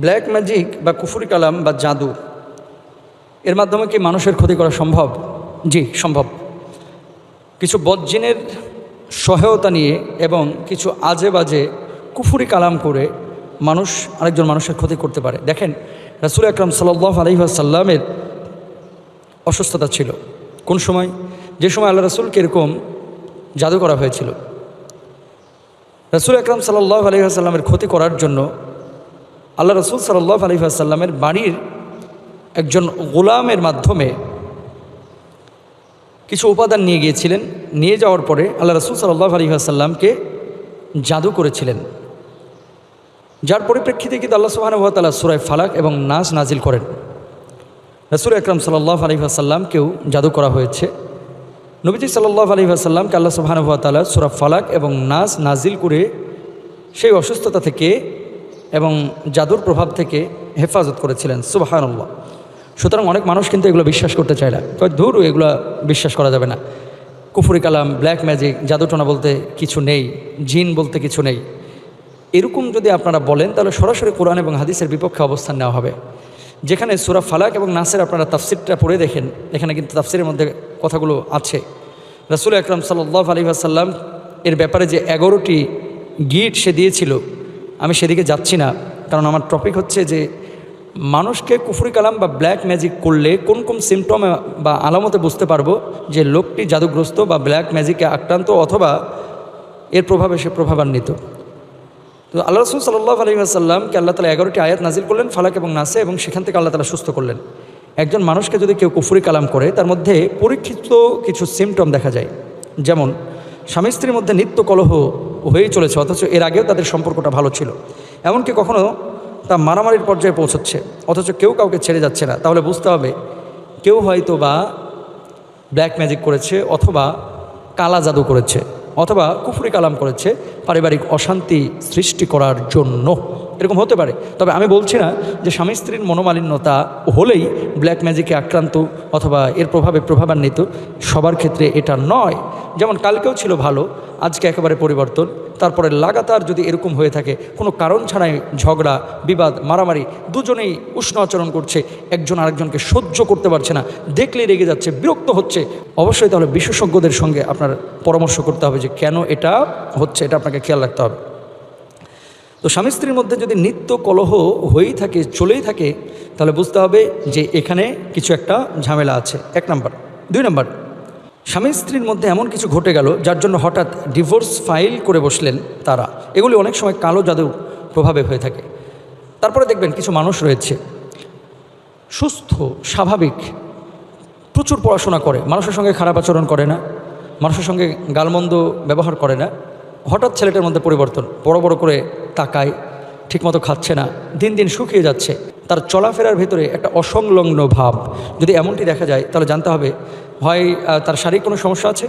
Black magic বা কুফুরি কালাম বা জাদু, এর মাধ্যমে কি মানুষের ক্ষতি করা সম্ভব? জি, সম্ভব। কিছু বজ্জিনের সহায়তা নিয়ে এবং কিছু আজে বাজে কুফুরি কালাম করে মানুষ, আরেকজন মানুষের ক্ষতি করতে পারে। দেখেন, রাসুল আকরাম সাল্লাহ আলহিহাসাল্লামের অসুস্থতা ছিল। কোন সময়? যে সময় আল্লাহ রাসুলকে এরকম জাদু করা হয়েছিল। রসুল আকরাম সাল্লাহ আলহিহাসাল্লামের ক্ষতি করার জন্য আল্লাহ রসুল সাল্লাহ আলহিহাসাল্লামের বাড়ির একজন গোলামের মাধ্যমে কিছু উপাদান নিয়ে গিয়েছিলেন। নিয়ে যাওয়ার পরে আল্লাহ রসুল সাল্লাহ আলহিহাসাল্লামকে জাদু করেছিলেন। যার পরিপ্রেক্ষিতে কিন্তু আল্লাহ সুবাহানুভাতালা সুরায় ফালাক এবং নাচ নাজিল করেন। রসুল আকরাম সাল্লাহ আলহিহাসাল্লামকেও জাদু করা হয়েছে। নবীজি সাল্লাহ আলহিহাসাল্লামকে আল্লাহ সুবাহানুভাতালা সুরা ফালাক এবং নাচ নাজিল করে সেই অসুস্থতা থেকে এবং জাদুর প্রভাব থেকে হেফাজত করেছিলেন, সুবাহানুল্লাহ। সুতরাং অনেক মানুষ কিন্তু এগুলো বিশ্বাস করতে চায় না। কয়, ধুর, এগুলো বিশ্বাস করা যাবে না। কুফুরি কালাম ব্ল্যাক ম্যাজিক জাদুটনা বলতে কিছু নেই, জিন বলতে কিছু নেই। এরকম যদি আপনারা বলেন, তাহলে সরাসরি কোরআন এবং হাদিসের বিপক্ষে অবস্থান নেওয়া হবে। যেখানে সুরা ফালাক এবং নাসের আপনারা তাফসিরটা পড়ে দেখেন, এখানে কিন্তু তাফসিরের মধ্যে কথাগুলো আছে। রাসুল আকরাম সাল্লাহ আলী আসাল্লাম এর ব্যাপারে যে এগারোটি গিট সে দিয়েছিল আমি সেদিকে যাচ্ছি না। কারণ আমার টপিক হচ্ছে যে, মানুষকে কুফরি কালাম বা ব্ল্যাক ম্যাজিক করলে কোন কোন সিমটমে বা আলামতে বুঝতে পারব যে লোকটি জাদুগ্রস্ত বা ব্ল্যাক ম্যাজিকে আক্রান্ত অথবা এর প্রভাবে সে প্রভাবান্বিত। তো আল্লাহ রসুল সাল্লাহ আলী আসাল্লামকে আল্লাহ তালা এগারোটি আয়াত নাজিল করলেন, ফালাক এবং নাসে, এবং সেখান থেকে আল্লাহ তালা সুস্থ করলেন। একজন মানুষকে যদি কেউ কুফুরি কালাম করে, তার মধ্যে পরীক্ষিত কিছু সিমটম দেখা যায়। যেমন, স্বামী স্ত্রীর মধ্যে নিত্য কলহ হয়েই চলেছে, অথচ এর আগেও তাদের সম্পর্কটা ভালো ছিল। এমনকি কখনো তা মারামারির পর্যায়ে পৌঁছচ্ছে, অথচ কেউ কাউকে ছেড়ে যাচ্ছে না। তাহলে বুঝতে হবে, কেউ হয়তো বা ব্ল্যাক ম্যাজিক করেছে অথবা কালা জাদু করেছে, অথবা কুফুরি কালাম করেছে, পারিবারিক অশান্তি সৃষ্টি করার জন্য। এরকম হতে পারে। তবে আমি বলছি না যে স্বামী স্ত্রীর মনোমালিন্যতা হলেই ব্ল্যাক ম্যাজিকে আক্রান্ত অথবা এর প্রভাবে প্রভাবান্বিত সবার ক্ষেত্রে এটা নয়। যেমন কালকেও ছিল ভালো, আজকে একেবারে পরিবর্তন। তারপরে লাগাতার যদি এরকম হয়ে থাকে, কোনো কারণ ছাড়াই ঝগড়া, বিবাদ, মারামারি দুজনেই উষ্ণ আচরণ করছে, একজন আরেকজনকে সহ্য করতে পারছে না, দেখলেই রেগে যাচ্ছে, বিরক্ত হচ্ছে। অবশ্যই তাহলে বিশেষজ্ঞদের সঙ্গে আপনার পরামর্শ করতে হবে যে কেন এটা হচ্ছে, এটা আপনাকে খেয়াল রাখতে হবে। তো স্বামী স্ত্রীর মধ্যে যদি নিত্য কলহ হয়েই থাকে, চলেই থাকে, তাহলে বুঝতে হবে যে এখানে কিছু একটা ঝামেলা আছে। এক নাম্বার। দুই নাম্বার, স্বামী স্ত্রীর মধ্যে এমন কিছু ঘটে গেল যার জন্য হঠাৎ ডিভোর্স ফাইল করে বসলেন তারা। এগুলি অনেক সময় কালো জাদু প্রভাবে হয়ে থাকে। তারপরে দেখবেন কিছু মানুষ রয়েছে। সুস্থ, স্বাভাবিক, প্রচুর পড়াশোনা করে। মানুষের সঙ্গে খারাপ আচরণ করে না। মানুষের সঙ্গে গালমন্দ ব্যবহার করে না। হঠাৎ ছেলেটার মধ্যে পরিবর্তন। বড় বড় করে তাকায়, ঠিকমতো খাচ্ছে না, দিন দিন শুকিয়ে যাচ্ছে। তার চলাফেরার ভেতরে একটা অসংলগ্ন ভাব। যদি এমনটি দেখা যায়, তাহলে জানতে হবে, হয় তার শারীরিক কোনো সমস্যা আছে?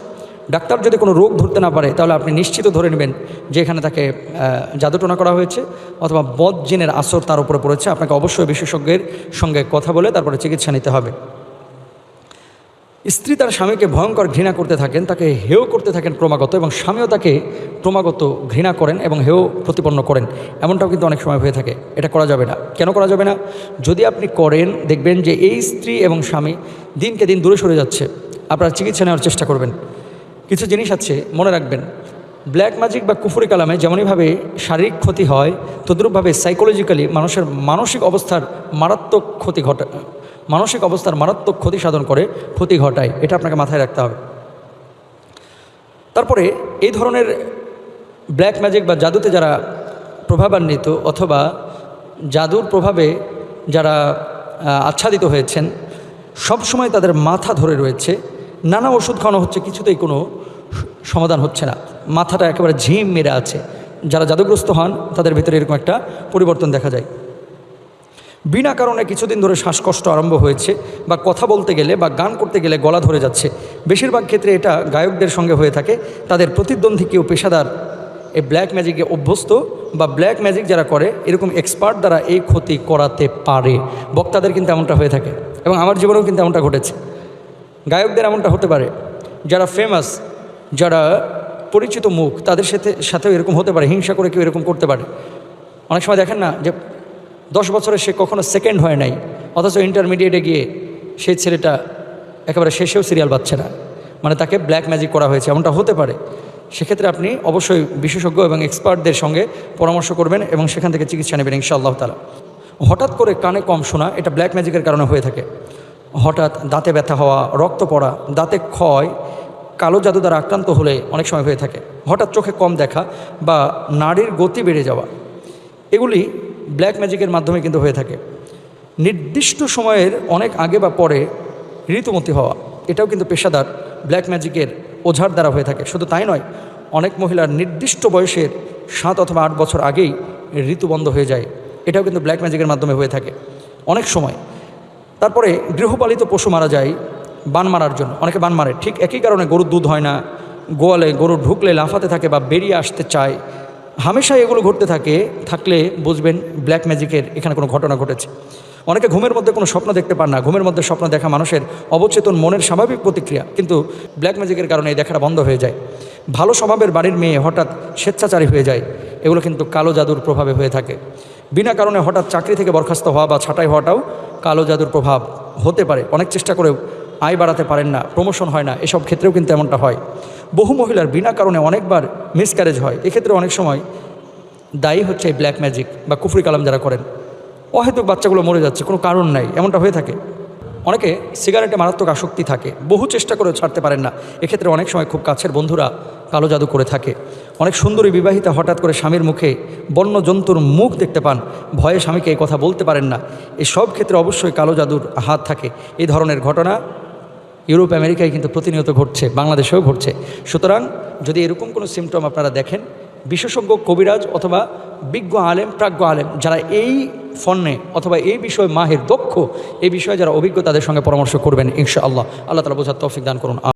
ডাক্তার যদি কোনো রোগ ধরতে না পারে, তাহলে আপনি নিশ্চিত ধরে নেবেন যে এখানে তাকে জাদুটনা করা হয়েছে অথবা বদ জিনের আসর তার উপরে পড়েছে। আপনাকে অবশ্যই বিশেষজ্ঞের সঙ্গে কথা বলে তারপরে চিকিৎসা নিতে হবে। স্ত্রী তার স্বামীকে ভয়ঙ্কর ঘৃণা করতে থাকেন, তাকে হেয় করতে থাকেন ক্রমাগত এবং স্বামীও তাকে ক্রমাগত ঘৃণা করেন এবং হেয় প্রতিপন্ন করেন। এমনটাও কিন্তু অনেক সময় হয়ে থাকে। এটা করা যাবে না। কেন করা যাবে না? যদি আপনি করেন, দেখবেন যে এই স্ত্রী এবং স্বামী দিনকে দিন দূরে সরে যাচ্ছে। আপনারা চিকিৎসা নেওয়ার চেষ্টা করবেন। কিছু জিনিস আছে, মনে রাখবেন। ব্ল্যাক ম্যাজিক বা কুফুরি কালামে যেমনইভাবে শারীরিক ক্ষতি হয়, তদ্রূপভাবে সাইকোলজিক্যালি মানুষের মানসিক অবস্থার মারাত্মক ক্ষতি ঘটা মানসিক অবস্থার মারাত্মক ক্ষতি সাধন করে, ক্ষতি ঘটায়। এটা আপনাকে মাথায় রাখতে হবে। তারপরে এই ধরনের ব্ল্যাক ম্যাজিক বা জাদুতে যারা প্রভাবান্বিত অথবা জাদুর প্রভাবে যারা আচ্ছাদিত হয়েছেন সব সময় তাদের মাথা ধরে রয়েছে। নানা ওষুধ খাওয়ানো হচ্ছে, কিছুতেই কোনো সমাধান হচ্ছে না। মাথাটা একেবারে ঝিম মেরে আছে। যারা জাদুগ্রস্ত হন, তাদের ভিতরে এরকম একটা পরিবর্তন দেখা যায়। বিনা কারণে কিছুদিন ধরে শ্বাসকষ্ট আরম্ভ হয়েছে বা কথা বলতে গেলে বা গান করতে গেলে গলা ধরে যাচ্ছে। বেশিরভাগ ক্ষেত্রে এটা গায়কদের সঙ্গে হয়ে থাকে। তাদের প্রতিদ্বন্দ্বী কেউ পেশাদার এই ব্ল্যাক ম্যাজিকে অভ্যস্ত বা ব্ল্যাক ম্যাজিক যারা করে, এরকম এক্সপার্ট দ্বারা এই ক্ষতি করাতে পারে। বক্তাদের কিন্তু এমনটা হয়ে থাকে এবং আমার জীবনেও কিন্তু এমনটা ঘটেছে। গায়কদের এমনটা হতে পারে। যারা ফেমাস যারা পরিচিত মুখ, তাদের সাথে, সাথেও এরকম হতে পারে। হিংসা করে কেউ এরকম করতে পারে। অনেক সময় দেখেন না যে দশ বছরে সে কখনো সেকেন্ড হয় নাই। অথচ ইন্টারমিডিয়েটে গিয়ে সেই ছেলেটা একেবারে শেষেও সিরিয়াল পাচ্ছে না। মানে তাকে ব্ল্যাক ম্যাজিক করা হয়েছে, এমনটা হতে পারে। সেক্ষেত্রে আপনি অবশ্যই বিশেষজ্ঞ এবং এক্সপার্টদের সঙ্গে পরামর্শ করবেন এবং সেখান থেকে চিকিৎসা নেবেন ইনশাআল্লাহ তালা হঠাৎ করে কানে কম শোনা এটা ব্ল্যাক ম্যাজিকের কারণে হয়ে থাকে। হঠাৎ দাঁতে ব্যথা হওয়া, রক্ত পড়া, দাঁতে ক্ষয়, কালো জাদু দ্বারা আক্রান্ত হলে অনেক সময় হয়ে থাকে। হঠাৎ চোখে কম দেখা বা নারীর গতি বেড়ে যাওয়া। এগুলি ব্ল্যাক ম্যাজিকের মাধ্যমে কিন্তু হয়ে থাকে। নির্দিষ্ট সময়ের অনেক আগে বা পরে ঋতুমতি হওয়া, এটাও কিন্তু পেশাদার ব্ল্যাক ম্যাজিকের ওঝার দ্বারা হয়ে থাকে। শুধু তাই নয়, অনেক মহিলার নির্দিষ্ট বয়সের সাত অথবা আট বছর আগেই ঋতু বন্ধ হয়ে যায়। এটাও কিন্তু ব্ল্যাক ম্যাজিকের মাধ্যমে হয়ে থাকে। অনেক সময়। তারপরে গৃহপালিত পশু মারা যায় বান মারার জন্য। অনেকে বান মারে। ঠিক একই কারণে গরুর দুধ হয় না। গোয়ালে গরু ঢুকলে লাফাতে থাকে বা বেরিয়ে আসতে চায়। হামেশাই এগুলো ঘটতে থাকে, থাকলে বুঝবেন ব্ল্যাক ম্যাজিকের এখানে কোনো ঘটনা ঘটেছে। অনেকে ঘুমের মধ্যে কোনো স্বপ্ন দেখতে পান না, ঘুমের মধ্যে স্বপ্ন দেখা মানুষের অবচেতন মনের স্বাভাবিক প্রতিক্রিয়া, কিন্তু ব্ল্যাক ম্যাজিকের কারণে এই দেখাটা বন্ধ হয়ে যায়। ভালো স্বভাবের বাড়ির মেয়ে হঠাৎ স্বেচ্ছাচারী হয়ে যায়, এগুলো কিন্তু কালো জাদুর প্রভাবে হয়ে থাকে। বিনা কারণে হঠাৎ চাকরি থেকে বরখাস্ত হওয়া বা ছাঁটাই হওয়াটাও কালো জাদুর প্রভাব হতে পারে, অনেক চেষ্টা করেও আয় বাড়াতে পারেন না প্রমোশন হয় না, এসব ক্ষেত্রেও কিন্তু এমনটা হয়। বহু মহিলার বিনা কারণে অনেকবার মিসক্যারেজ হয়। এক্ষেত্রে অনেক সময় দায়ী হচ্ছে এই ব্ল্যাক ম্যাজিক বা কুফরি কালাম যারা করেন। অহেতুক বাচ্চাগুলো মরে যাচ্ছে, কোনো কারণ নাই, এমনটা হয়ে থাকে। অনেকে সিগারেটে মারাত্মক আসক্তি থাকে, বহু চেষ্টা করেও ছাড়তে পারেন না। এক্ষেত্রে অনেক সময় খুব কাছের বন্ধুরা কালো জাদু করে থাকে। অনেক সুন্দরী বিবাহিতা হঠাৎ করে স্বামীর মুখে বন্য জন্তুর মুখ দেখতে পান, ভয়ে স্বামীকে এই কথা বলতে পারেন না। এই সব ক্ষেত্রে অবশ্যই কালো জাদুর হাত থাকে। এই ধরনের ঘটনা ইউরোপ, আমেরিকায় কিন্তু প্রতিনিয়ত ঘটছে, বাংলাদেশেও ঘটছে। সুতরাং যদি এরকম কোনো সিমটম আপনারা দেখেন, বিশেষজ্ঞ, কবিরাজ অথবা বিজ্ঞ আলেম, প্রাজ্ঞ আলেম, যারা এই ফন্নে অথবা এই বিষয়ে মাহের দক্ষ, এই বিষয়ে যারা অভিজ্ঞ, তাদের সঙ্গে পরামর্শ করবেন, ইনশাআল্লাহ। আল্লাহ তালা বোঝার তৌফিক দান করুন।